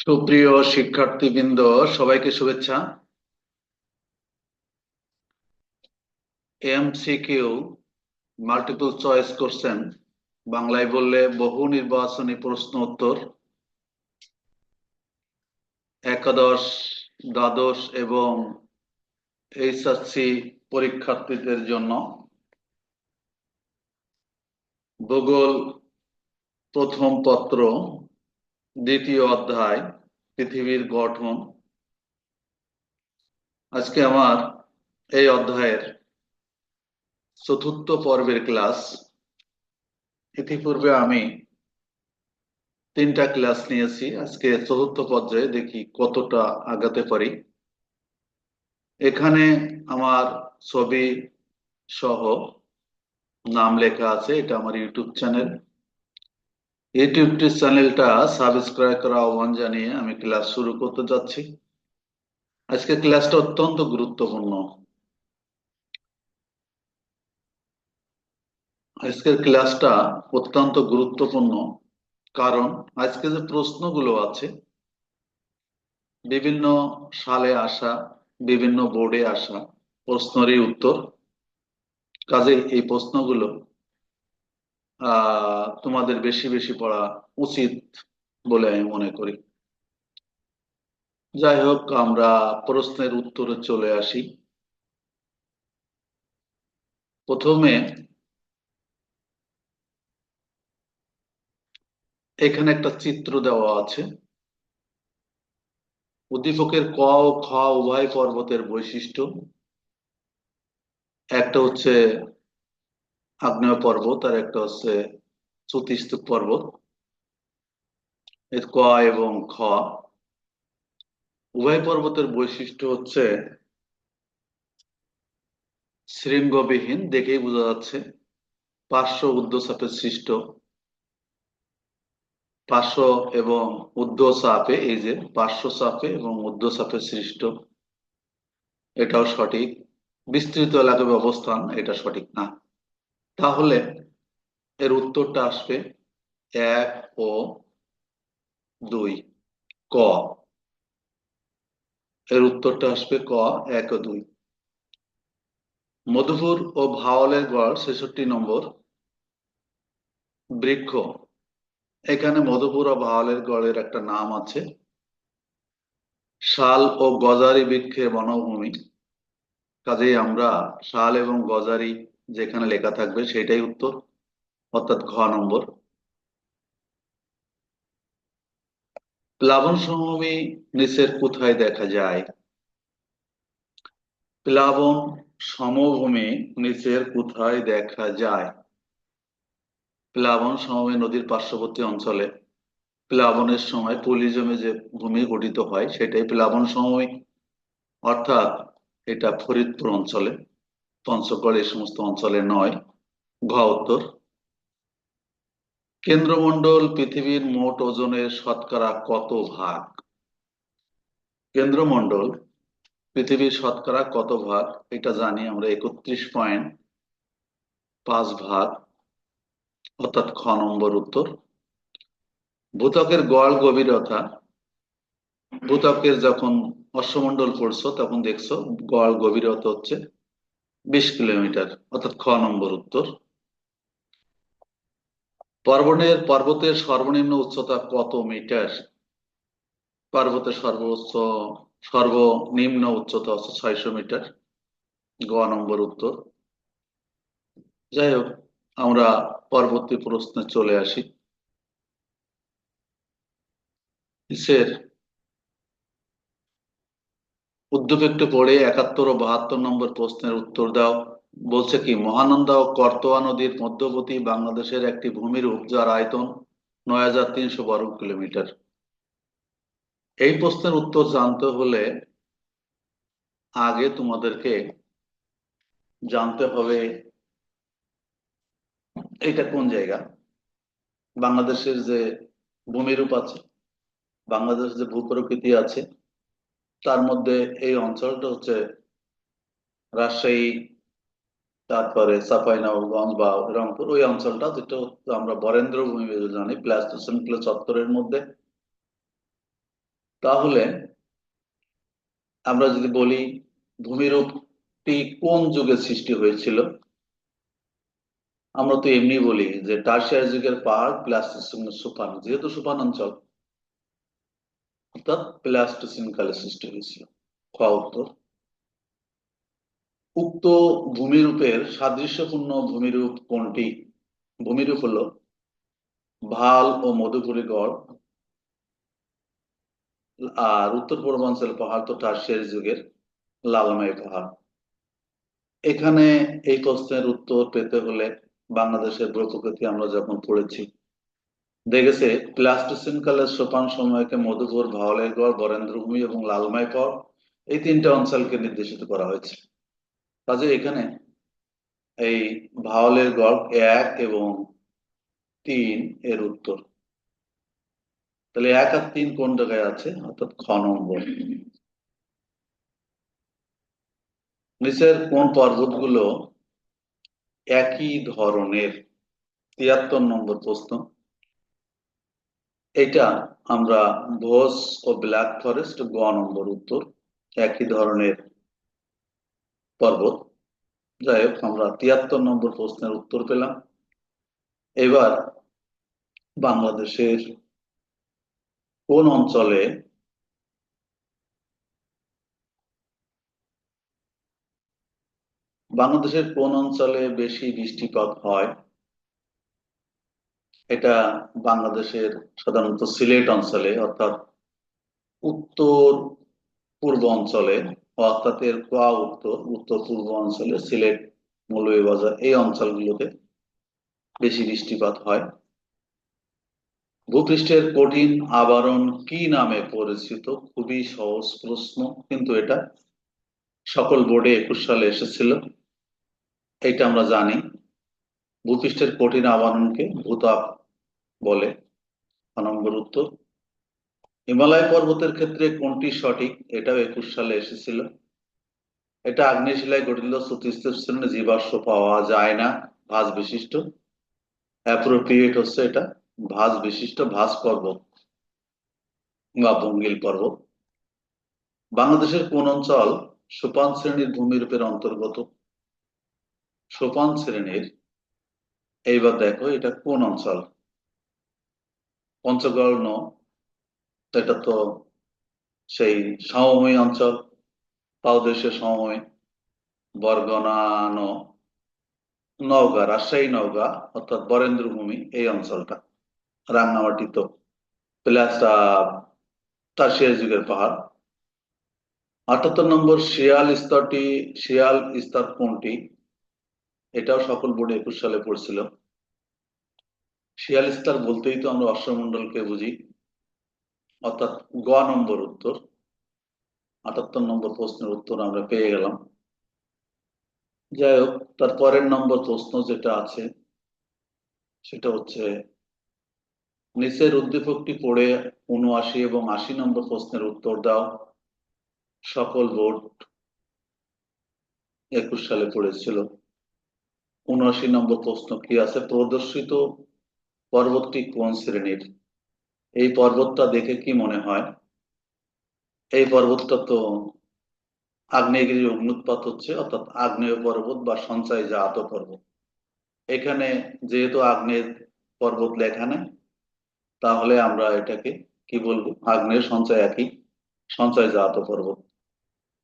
সুপ্রিয় শিক্ষার্থীবৃন্দ, সবাইকে শুভেচ্ছা। এমসিকিউ মাল্টিপল চয়েস করছেন বাংলায় বললে বহু নির্বাচনী প্রশ্ন উত্তর। একাদশ, দ্বাদশ এবং এইচএসসি পরীক্ষার্থীদের জন্য। ভূগোল প্রথম পত্র দ্বিতীয় অধ্যায়, পৃথিবীর গঠন। আজকে আমার এই অধ্যায়ের চতুর্থ পর্বের ক্লাস। ইতিপূর্বে আমি তিনটা ক্লাস নিয়েছি। আজকে চতুর্থ পর্যায়ে দেখি কতটা আগাতে পারি। এখানে আমার ছবি সহ নাম লেখা আছে, এটা আমার ইউটিউব চ্যানেল। ইউটিউব চ্যানেলটা সাবস্ক্রাইব করা আহ্বান জানিয়ে আমি ক্লাস শুরু করতে যাচ্ছি। আজকে ক্লাসটা অত্যন্ত গুরুত্বপূর্ণ। আজকের ক্লাসটা অত্যন্ত গুরুত্বপূর্ণ। কারণ আজকে যে প্রশ্নগুলো আছে, বিভিন্ন সালে আসা, বিভিন্ন বোর্ডে আসা প্রশ্নেরই উত্তর। কাজে এই প্রশ্নগুলো তোমাদের বেশি বেশি পড়া উচিত বলে আমি মনে করি। যাই হোক, আমরা প্রশ্নের উত্তরে চলে আসি। প্রথমে এখানে একটা চিত্র দেওয়া আছে। উদ্দীপকের ক ও খ উভয় পর্বতের বৈশিষ্ট্য। একটা হচ্ছে আগ্নেয় পর্বত আর একটা হচ্ছে চতুস্তূপ পর্বত। ক এবং খ। উভয় পর্বতের বৈশিষ্ট্য হচ্ছে শৃঙ্গবিহীন, দেখেই বোঝা যাচ্ছে। পার্শ্ব উর্ধ্বচাপের সৃষ্ট। পার্শ্ব এবং ঊর্ধ্বচাপে, এই যে পার্শ্ব চাপে এবং ঊর্ধ্বচাপে সৃষ্ট, এটাও সঠিক। বিস্তৃত এলাকার অবস্থান এটা সঠিক না। তাহলে এর উত্তরটা আসবে এক ও দুই, ক। এর উত্তরটা আসবে ক, এক ও দুই। মধুপুর ও ভাওয়ালের গড় ছেষট্টি নম্বর। বৃক্ষ, এখানে মধুপুর ও ভাওয়ালের গড়ের একটা নাম আছে। শাল ও গজারি বৃক্ষের বনভূমি। কাজেই আমরা শাল এবং গজারি যেখানে লেখা থাকবে সেটাই উত্তর, অর্থাৎ ঘ নম্বর। প্লাবন সমভূমি নিচের কোথায় দেখা যায়? প্লাবন সমভূমি নিচের কোথায় দেখা যায়? প্লাবন সমভূমি নদীর পার্শ্ববর্তী অঞ্চলে। প্লাবনের সময় পলিজমে যে ভূমি গঠিত হয়, সেটাই প্লাবন সমভূমি। অর্থাৎ এটা ফরিদপুর অঞ্চলে। পঞ্চগড় এই সমস্ত অঞ্চলে নয় ঘ উত্তর। কেন্দ্রমণ্ডল পৃথিবীর মোট ওজনের শতকরা কত ভাগ? কেন্দ্রমণ্ডল পৃথিবীর শতকরা কত ভাগ? এটা জানি, আমরা একত্রিশ পয়েন্ট পাঁচ ভাগ, অর্থাৎ খ নম্বর উত্তর। ভূতকের গড় গভীরতা ভূতকের যখন অশ্বমণ্ডল পড়ছো, তখন দেখছ গড় গভীরতা হচ্ছে বিশ কিলোমিটার, অর্থাৎ খ নম্বর উত্তর। পর্বতের পর্বতের সর্বনিম্ন উচ্চতা কত মিটার? পর্বতের সর্বোচ্চ, সর্বনিম্ন উচ্চতা হচ্ছে ছয়শো মিটার। গ নম্বর উত্তর। যাই হোক, আমরা পরবর্তী প্রশ্নে চলে আসি। উদ্যোগ একটু পড়ে একাত্তর ও বাহাত্তর নম্বর প্রশ্নের উত্তর দাও। বলছে কি, মহানন্দা ও করতোয়া নদীর মধ্যবর্তী বাংলাদেশের একটি ভূমিরূপ যার আয়তন নয় হাজার তিনশো বর্গ কিলোমিটার। এই প্রশ্নের উত্তর জানতে হলে আগে তোমাদেরকে জানতে হবে এটা কোন জায়গা? বাংলাদেশের যে ভূমিরূপ আছে, বাংলাদেশের যে ভূপ্রকৃতি আছে তার মধ্যে এই অঞ্চলটা হচ্ছে রাজশাহী, তারপরে চাঁপাইনবাবগঞ্জ বা রংপুর, ওই অঞ্চলটা যেটা আমরা বরেন্দ্র ভূমি জানি প্লাস্টোসেন চত্বরের মধ্যে। তাহলে আমরা যদি বলি ভূমিরূপটি কোন যুগে সৃষ্টি হয়েছিল, আমরা তো এমনি বলি যে টার্সিয়ার যুগের পাহাড় প্লাস্টিসিন সুপান যেহেতু সুপান অঞ্চল। অর্থাৎ প্লাস্টিসিন কালে হয়েছিল খ উত্তর উক্ত ভূমিরূপের সাদৃশ্যপূর্ণ ভূমিরূপ কোনটি ভূমিরূপ হলো ভালো ও মধুপুরী গড় আর উত্তর পূর্বাঞ্চল পাহাড় তো টার্সিয়ারি যুগের লালমাই পাহাড় এখানে এই প্রশ্নের উত্তর পেতে হলে বাংলাদেশের ভূপ্রকৃতি আমরা যখন পড়েছি দেখেছে প্লাস্টোসিন কালের সোপান সময়কে মধুপুর ভাওয়ালের গড় বরেন্দ্রভূমি এবং লালমাই পাহাড় এই তিনটা অঞ্চলকে নির্দেশিত করা হয়েছে। কাজে এখানে এই ভাওয়ালের গড় এক এবং তিন এর উত্তর। তাহলে এক আর তিন কোন জায়গায় আছে? অর্থাৎ খ নম্বর। নিচের কোন পর্বতগুলো একই ধরনের? তিয়াত্তর নম্বর প্রশ্ন। এটা আমরা ভোজ ও ব্ল্যাক ফরেস্ট গ নম্বর উত্তর। একই ধরনের পর্বত। যাই হোক, আমরা তিয়াত্তর নম্বর প্রশ্নের উত্তর পেলাম। এবার বাংলাদেশের কোন অঞ্চলে বাংলাদেশের কোন অঞ্চলে বেশি বৃষ্টিপাত হয়? এটা বাংলাদেশের সাধারণত সিলেট অঞ্চলে, অর্থাৎ উত্তর পূর্ব অঞ্চলে অর্থাৎ এর কোয়া উত্তর উত্তর পূর্ব অঞ্চলে সিলেট মৌলভীবাজার এই অঞ্চলগুলোতে বেশি বৃষ্টিপাত হয়। ভূপৃষ্ঠের কঠিন আবরণ কি নামে পরিচিত? খুবই সহজ প্রশ্ন, কিন্তু এটা সকল বোর্ডে একুশ সালে এসেছিল। এটা আমরা জানি। ভূপৃষ্ঠের কঠিন আবরণকে ভূতাপ বলে। নম্বর উত্তর, হিমালয় পর্বতের ক্ষেত্রে কোনটি সঠিক? এটাও একুশ সালে এসেছিল। এটা আগ্নেয় শিলায় গঠিত শ্রেণি জীবাশ্ম পাওয়া যায় না, ভাঁজ বিশিষ্ট। অ্যাপ্রোপ্রিয়েট হচ্ছে এটা, ভাঁজ বিশিষ্ট ভাঁজ পর্বত বা বঙ্গিল পর্বত। বাংলাদেশের কোন অঞ্চল সোপান শ্রেণির ভূমিরূপের অন্তর্গত? সোপান শ্রেণির এইবার দেখো, এটা কোন অঞ্চল? পঞ্চগড় ন, এটা তো সেই সমভূমি অঞ্চল পাদদেশের সমভূমি, বরগনা ন, নওগাঁ, রাজশাহী নওগাঁ, অর্থাৎ বরেন্দ্রভূমি, এই অঞ্চলটা রাঙ্গামাটি তো। প্লাস টার্সিয়ারি যুগের পাহাড়। আটাত্তর নম্বর শিয়াল স্তরটি, শিয়াল স্তর কোনটি? এটাও সকল বোর্ডে একুশ সালে পড়ছিল। শিয়াল স্তর বলতেই তো আমরা অশ্বমন্ডলকে বুঝি। অর্থাৎ গ নম্বর উত্তর, আটাত্তর নম্বর প্রশ্নের উত্তর আমরা পেয়ে গেলাম। যাই হোক, তার পরের নম্বর প্রশ্ন যেটা আছে, সেটা হচ্ছে, নিচের উদ্দীপকটি পড়ে উনআশি এবং আশি নম্বর প্রশ্নের উত্তর দাও। সকল বোর্ড একুশ সালে পড়েছিল। উনআশি নম্বর প্রশ্ন কি আছে? প্রদর্শিত পর্বতটি কোন শ্রেণির? এই পর্বতটা দেখে কি মনে হয়? এই পর্বতটা তো আগ্নেয়গিরি অগ্নুৎপাত হচ্ছে, অর্থাৎ আগ্নেয় পর্বত বা সঞ্চয় জাত পর্বত। এখানে যেহেতু আগ্নেয় পর্বত লেখা নেই, তাহলে আমরা এটাকে কি বলব? আগ্নেয় সঞ্চয় একই সঞ্চয় জাত পর্বত।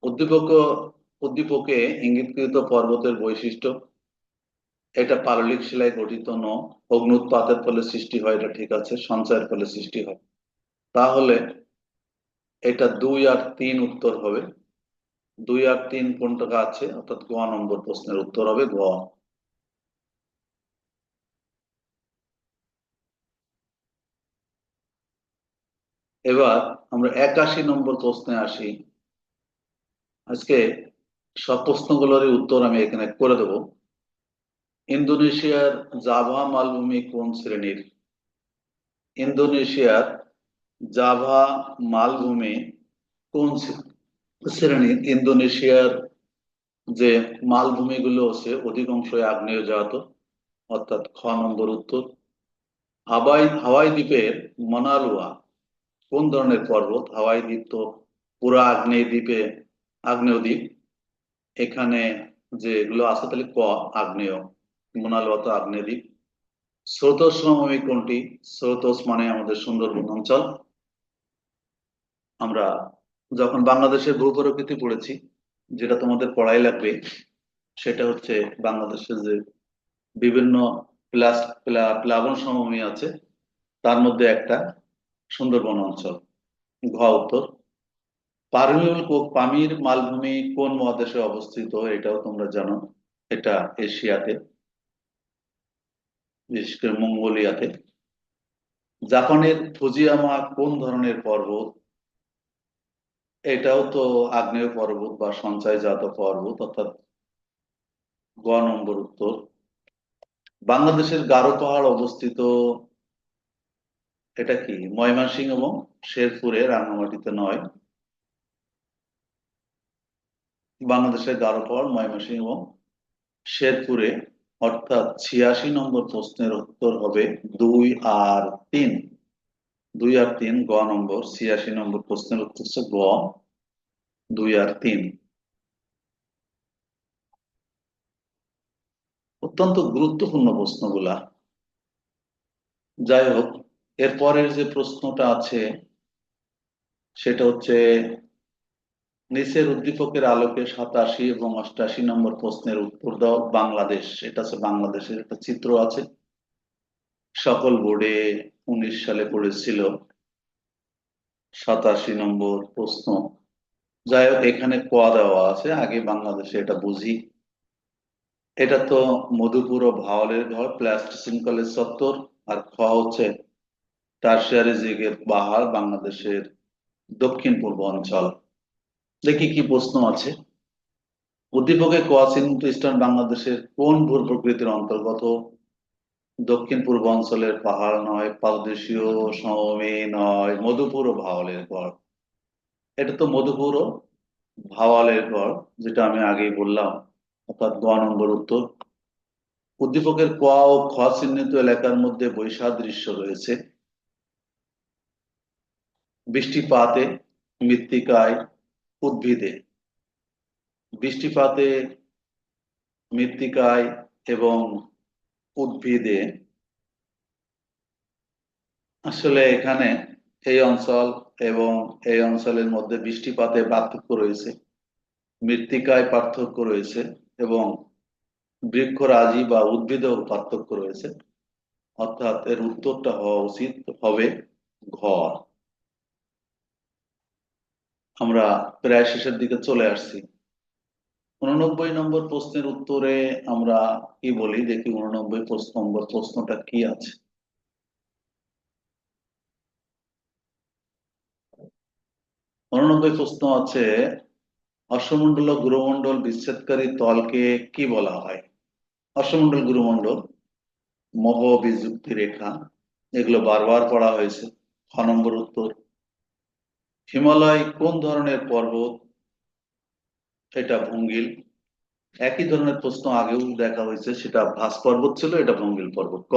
উদ্দীপক, উদ্দীপকে ইঙ্গিতকৃত পর্বতের বৈশিষ্ট্য এটা পাললিক শিলায় গঠিত ন, অগ্নুৎপাতের ফলে সৃষ্টি হয়, এটা ঠিক আছে, সঞ্চয়ের ফলে সৃষ্টি হয়। তাহলে এটা দুই আর তিন উত্তর হবে। দুই আর তিন কোনটা আছে? অর্থাৎ গ নম্বর প্রশ্নের উত্তর হবে গ এবার আমরা একাশি নম্বর প্রশ্নে আসি। আজকে সব প্রশ্নগুলোরই উত্তর আমি এখানে করে দেব। ইন্দোনেশিয়ার জাভা মালভূমি কোন শ্রেণির? ইন্দোনেশিয়ার জাভা মালভূমি কোন শ্রেণির? ইন্দোনেশিয়ার যে মালভূমিগুলো আছে অধিকাংশ আগ্নেয় জাত, অর্থাৎ খ নম্বর উত্তর। হাওয়াই হাওয়াই দ্বীপের মনালুয়া কোন ধরনের পর্বত? হাওয়াই দ্বীপ তো পুরো আগ্নেয় দ্বীপে আগ্নেয় দ্বীপ। এখানে যেগুলো আছে তাহলে ক, আগ্নেয়। মোনালগত আগ্নেয় দ্বীপ স্রোতস সমভূমি কোনটি? স্রোতস মানে আমাদের সুন্দরবন অঞ্চল। আমরা যখন বাংলাদেশের ভূপ্রকৃতি পড়েছি, যেটা তোমাদের পড়াই লাগবে, সেটা হচ্ছে বাংলাদেশের যে বিভিন্ন প্লাস প্লা- প্লাবন সমভূমি আছে, তার মধ্যে একটা সুন্দরবন অঞ্চল। ঘ উত্তর। পারমিউল কোক পামির মালভূমি কোন মহাদেশে অবস্থিত, এটাও তোমরা জানো, এটা এশিয়াতে। বিশেষ করে মঙ্গোলিয়াতে। জাপানের ফুজিয়ামা কোন ধরনের পর্বত? এটাও তো আগ্নেয় পর্বত বা সঞ্চয়জাত পর্বত, অর্থাৎ গ নম্বর উত্তর। বাংলাদেশের গারো পাহাড় অবস্থিত এটা কি? ময়মনসিংহ এবং শেরপুরে রাঙামাটিতে নয়। বাংলাদেশের গারো পাহাড় ময়মনসিংহ এবং শেরপুরে। অর্থাৎ ছিয়াশি নম্বর প্রশ্নের উত্তর হবে দুই আর তিন। দুই আর তিন, গ নম্বর, ছিয়াশি নম্বর প্রশ্নের উত্তর হচ্ছে গ, দুই আর তিন। অত্যন্ত গুরুত্বপূর্ণ প্রশ্নগুলা। যাই হোক, এরপরের যে প্রশ্নটা আছে, সেটা হচ্ছে নিচের উদ্দীপকের আলোকে সাতাশি এবং অষ্টাশি নম্বর প্রশ্নের উত্তর দাও, বাংলাদেশ। এটা হচ্ছে বাংলাদেশের একটা চিত্র আছে। সকল বোর্ডে উনিশ সালে পড়েছিল সাতাশি নম্বর প্রশ্ন। যাই হোক, এখানে ক দেওয়া আছে, আগে বাংলাদেশে এটা বুঝি। এটা তো মধুপুর ও ভাওয়ালের ঘর প্লাস্টিসিন কলেজ চত্বর, আর খ হচ্ছে টার্সিয়ারি যুগের পাহাড়, বাংলাদেশের দক্ষিণ পূর্ব অঞ্চল। দেখি কি প্রশ্ন আছে। উদ্দীপকে ক চিহ্নিত স্থান বাংলাদেশের কোন ভূ প্রকৃতির অন্তর্গত? দক্ষিণ পূর্ব অঞ্চলের পাহাড় নয় পাদদেশীয় সমভূমি নয়, মধুপুর ও ভাওয়ালের গড়। এটা তো মধুপুর ও ভাওয়ালের গড়, যেটা আমি আগেই বললাম, অর্থাৎ গ নম্বর উত্তর। উদ্দীপকের ক ও খ চিহ্নিত এলাকার মধ্যে বৈসাদৃশ্য রয়েছে। বৃষ্টিপাতে মৃত্তিকায় উদ্ভিদে। বৃষ্টিপাতে মৃত্তিকায় এবং উদ্ভিদে। আসলে এখানে এই অঞ্চল এবং এই অঞ্চলের মধ্যে বৃষ্টিপাতে পার্থক্য রয়েছে। মৃত্তিকায় পার্থক্য রয়েছে এবং বৃক্ষরাজি বা উদ্ভিদেও পার্থক্য রয়েছে। অর্থাৎ এর উত্তরটা হওয়া উচিত হবে ঘ আমরা প্রায় শেষের দিকে চলে আসছি। উননব্বই নম্বর প্রশ্নের উত্তরে আমরা কি বলি? দেখি উননব্বই প্রশ্ন, নম্বর প্রশ্নটা কি আছে? উননব্বই প্রশ্ন আছে, অশ্বমণ্ডল ও গুরুমণ্ডল বিচ্ছেদকারী তলকে কি বলা হয়? অশ্বমণ্ডল, গুরুমণ্ডল মহ বিযুক্তি রেখা, এগুলো বারবার পড়া হয়েছে। খ নম্বর উত্তর। হিমালয় কোন ধরনের পর্বত? এটা ভঙ্গিল। একই ধরনের প্রশ্ন আগেও দেখা হয়েছে, সেটা ভাস পর্বত ছিল, এটা ভঙ্গিল পর্বত। ক?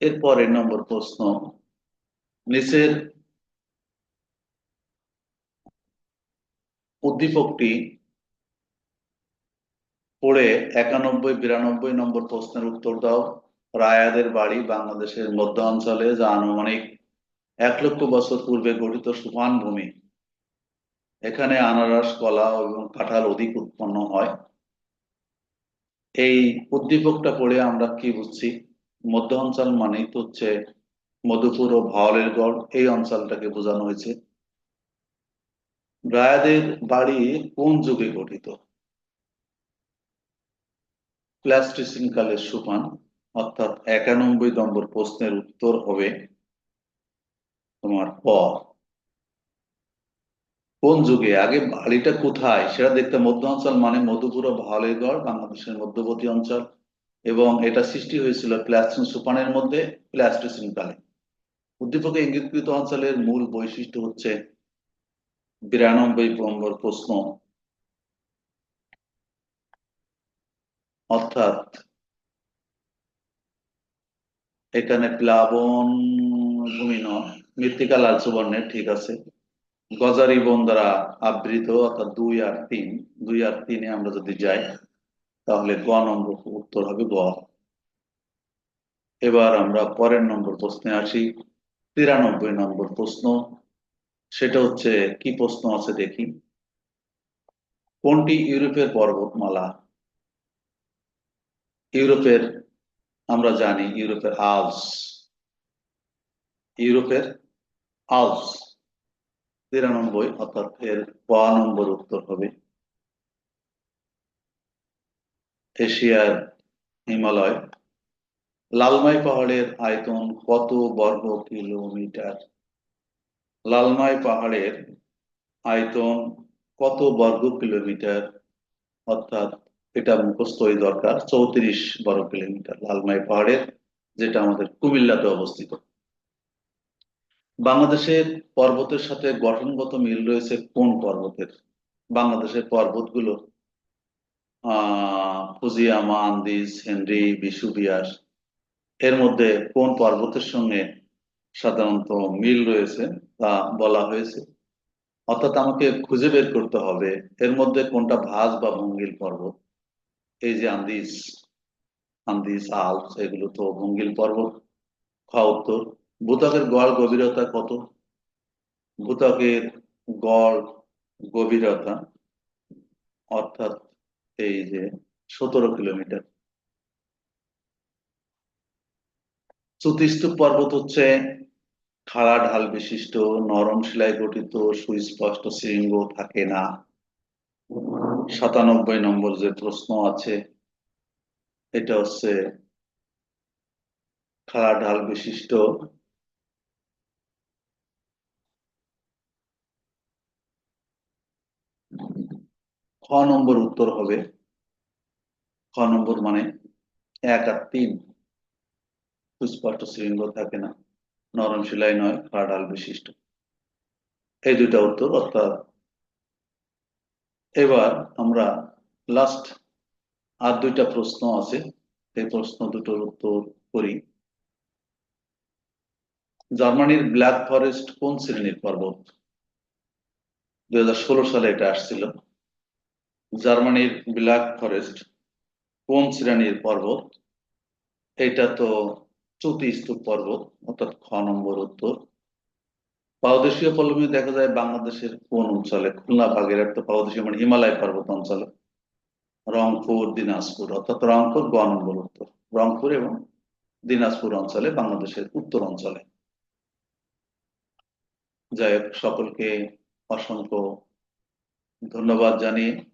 এরপরের নম্বর প্রশ্ন। নিচের উদ্দীপকটি পড়ে একানব্বই, বিরানব্বই নম্বর প্রশ্নের উত্তর দাও। রায়াদের বাড়ি বাংলাদেশের মধ্য অঞ্চলে, যা আনুমানিক এক লক্ষ বছর পূর্বে গঠিত সুফান ভূমি। এখানে আনারস, কলা এবং কাঁঠাল অধিক উৎপন্ন হয়। এই উদ্দীপকটা পড়ে আমরা কি বুঝছি? মধ্য অঞ্চল মানেই তো হচ্ছে মধুপুর ও ভাওয়ালের গড়, এই অঞ্চলটাকে বোঝানো হয়েছে। রায়াদের বাড়ি কোন যুগে গঠিত? প্লাস্টিসিন কালের সুপান অর্থাৎ একানব্বই নম্বর প্রশ্নের উত্তর হবে তোমার ক কোন যুগে? আগে বাড়িটা কোথায়? সেটা দেখতে মধ্য অঞ্চল মানে মধুপুর ও ভাওয়ালেরগড় বাংলাদেশের মধ্যবর্তী অঞ্চল। এবং এটা সৃষ্টি হয়েছিল প্লাস্টিন সুপানের মধ্যে, প্লাস্টিসিন কালে। উদ্দীপকে ইঙ্গিতকৃত অঞ্চলের মূল বৈশিষ্ট্য হচ্ছে বিরানব্বই নম্বর প্রশ্ন। অর্থাৎ এখানে প্লাবন ভূমি নয়। মৃত্তিকা লাল সুবর্ণের, ঠিক আছে? গজারি বন দ্বারা আবৃত, অর্থাৎ দুই আর তিন, দুই আর তিনে আমরা যদি যাই, তাহলে গ নম্বর উত্তর হবে গ। এবার আমরা পরের নম্বর প্রশ্নে আসি, তিরানব্বই নম্বর প্রশ্ন। সেটা হচ্ছে, কি প্রশ্ন আছে দেখি? কোনটি ইউরোপের পর্বতমালা? ইউরোপের, আমরা জানি, ইউরোপের আলস ইউরোপের আলস তিরানব্বই, অর্থাৎ এর ক নম্বর উত্তর হবে। এশিয়ার হিমালয়। লালমাই পাহাড়ের আয়তন কত বর্গ কিলোমিটার? লালমাই পাহাড়ের আয়তন কত বর্গ কিলোমিটার? অর্থাৎ এটা মুখস্থই দরকার, চৌত্রিশ বর্গ কিলোমিটার লালমাই পাহাড়ের, যেটা আমাদের কুমিল্লাতে অবস্থিত। বাংলাদেশের পর্বতের সাথে গঠনগত মিল রয়েছে কোন পর্বতের? বাংলাদেশের পর্বতগুলো, আহ ফুজিয়ামা আন্দিজ হেনরি বিশুবিয়াস এর মধ্যে কোন পর্বতের সঙ্গে সাধারণত মিল রয়েছে তা বলা হয়েছে। অর্থাৎ আমাকে খুঁজে বের করতে হবে, এর মধ্যে কোনটা ভাজ বা ভঙ্গিল পর্বত? এই যে আন্দিজ আন্দিজ আলস এগুলো তো ভঙ্গিল পর্বত। খ উত্তর। ভূত্বকের গড় গভীরতা কত? ভূত্বকের গড় গভীরতা অর্থাৎ এই যে সতেরো কিলোমিটার। চতুস্তূপ পর্বত হচ্ছে খাড়া ঢাল বিশিষ্ট, নরম শিলায় গঠিত, সুস্পষ্ট শৃঙ্গ থাকে না। সাতানব্বই নম্বর যে প্রশ্ন আছে, এটা হচ্ছে খাড়া ঢাল বিশিষ্ট খ নম্বর উত্তর হবে। খ নম্বর মানে এক আর তিন। সুস্পষ্ট শৃঙ্গ থাকে না। নরম শিলাই নয় খাড়া ঢাল বিশিষ্ট। এই দুইটা উত্তর অর্থাৎ এবার আমরা লাস্ট আর দুইটা প্রশ্ন আছে। এই প্রশ্ন দুটোর উত্তর করি। জার্মানির ব্ল্যাক ফরেস্ট কোন শ্রেণির পর্বত? দুই হাজার ষোলো সালে এটা আসছিল। জার্মানির ব্ল্যাক ফরেস্ট কোন শ্রেণির পর্বত? এটা তো চৌতি স্তূপ পর্বত, অর্থাৎ খ নম্বর উত্তর। পাদদেশীয় পল্লবী দেখা যায় বাংলাদেশের কোন অঞ্চলে? খুলনা, বাগেরহাট তো পাদদেশীয় মানে হিমালয় পর্বত অঞ্চলে। রংপুর, দিনাজপুর, অর্থাৎ রংপুর গ নম্বর উত্তর। রংপুর এবং দিনাজপুর অঞ্চলে, বাংলাদেশের উত্তর অঞ্চলে। যাই সকলকে অসংখ্য ধন্যবাদ জানিয়ে